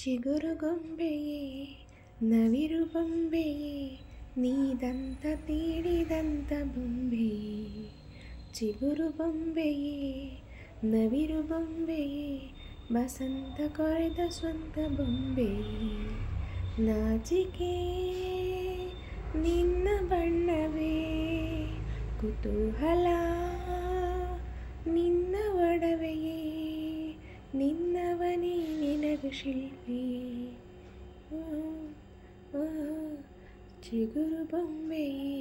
ಚಿಗುರು ಗೊಂಬೆಯೇ ನವಿರು ಬೊಂಬೆಯೇ ನೀದಂತ ತೀಡಿದಂತ ಬೊಂಬೆಯೇ ಚಿಗುರು ಬೊಂಬೆಯೇ ನವಿರು ಬೊಂಬೆಯೇ ಬಸಂತ ಕೊರೆದ ಸ್ವಂತ ಬೊಂಬೆಯೇ ನಾಚಿಕೆ ನಿನ್ನ ಬಣ್ಣವೇ ಕುತೂಹಲ శిల్పి చిగురు బొమ్మెయి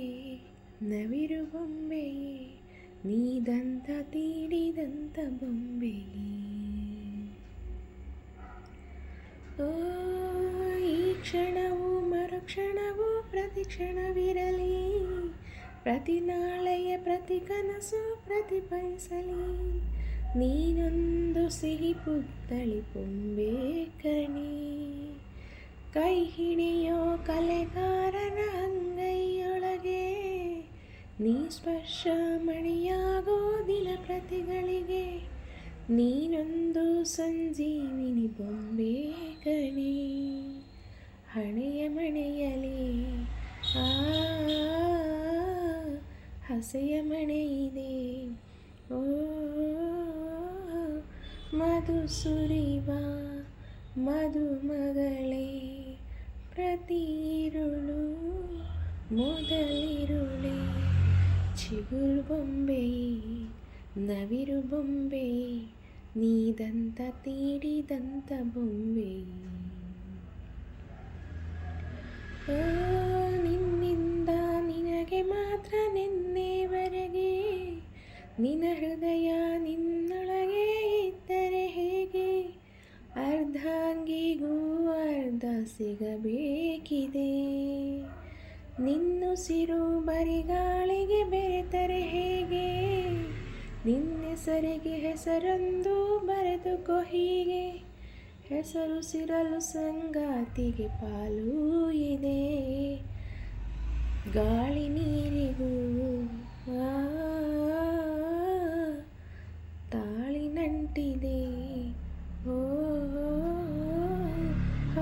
నవిరు బొమ్మెయి నీదంత తీడిదంత బొమ్మెయి ఓ ఈ క్షణವು మరుక్షణవు ప్రతి క్షణ విరలి ప్రతి నాళయ ప్రతి కనసు ప్రతి పైసలి ನೀನೊಂದು ಸಿಹಿ ಪುತ್ತಳಿ ಪೊಂಬೆ ಕಣಿ ಕೈ ಹಿಡಿಯೋ ಕಲೆಗಾರನ ಅಂಗೈಯೊಳಗೆ ನೀ ಸ್ಪರ್ಶ ಮಣಿಯಾಗೋ ದಿನ ಪ್ರತಿಗಳಿಗೆ ನೀನೊಂದು ಸಂಜೀವಿನಿ ಬೊಂಬೆ ಕಣಿ ಹಣೆಯ ಮಣೆಯಲಿ ಆ ಹಸೆಯ ಮಣೆಯಿದೆ. ಓ ಮಧು ಸುರಿವ ಮಧುಮಗಳೇ ಪ್ರತಿರುಳು ಮೊದಲಿರುಳೆ. ಚಿಗುರು ಬೊಂಬೆ ನವಿರು ಬೊಂಬೆ ನೀದಂತ ತೀಡಿದಂತ ಬೊಂಬೆ. ಓ ಸಿಗಬೇಕಿದೆ. ನಿನ್ನುಸಿರು ಬರಿಗಾಳಿಗೆ ಬೆರೆತರೆ ಹೇಗೆ? ನಿನ್ನೆಸರಿಗೆ ಹೆಸರೊಂದು ಬರೆದುಕೋ ಹೀಗೆ? ಹೆಸರು ಸಿರಲು ಸಂಗಾತಿಗೆ ಪಾಲು ಇದೆ. ಗಾಳಿ ನೀರಿಗೂ ಆ ತಾಳಿ ನಂಟಿದೆ ಓ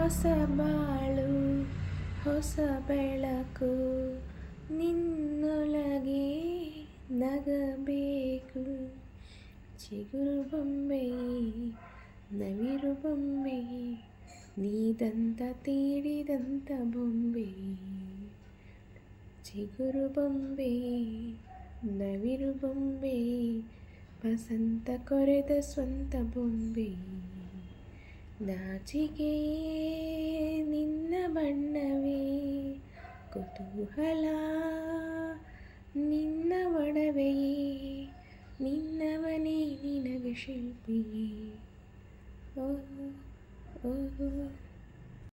ಹೊಸ ಬಾಳು, ಹೊಸ ಬೆಳಕು ನಿನ್ನೊಳಗೆ ನಗಬೇಕು. ಚಿಗುರು ಬೊಂಬೆ, ನವಿರು ಬೊಂಬೆ, ನೀದಂತ ತೀಡಿದಂತ ಬೊಂಬೆ. ಚಿಗುರು ಬೊಂಬೆ, ನವಿರು ಬೊಂಬೆ ವಸಂತ ಕೊರೆದ ಸ್ವಂತ ಬೊಂಬೆ. ನಾಚಿಕೆ ನಿನ್ನ ಬಣ್ಣವೇ ಕುತೂಹಲ ನಿನ್ನ ಒಡವೆಯೇ ನಿನ್ನವನೇ ನಿನಗೆ ಶಿಲ್ಪಿಯೇ. ಓ ಓ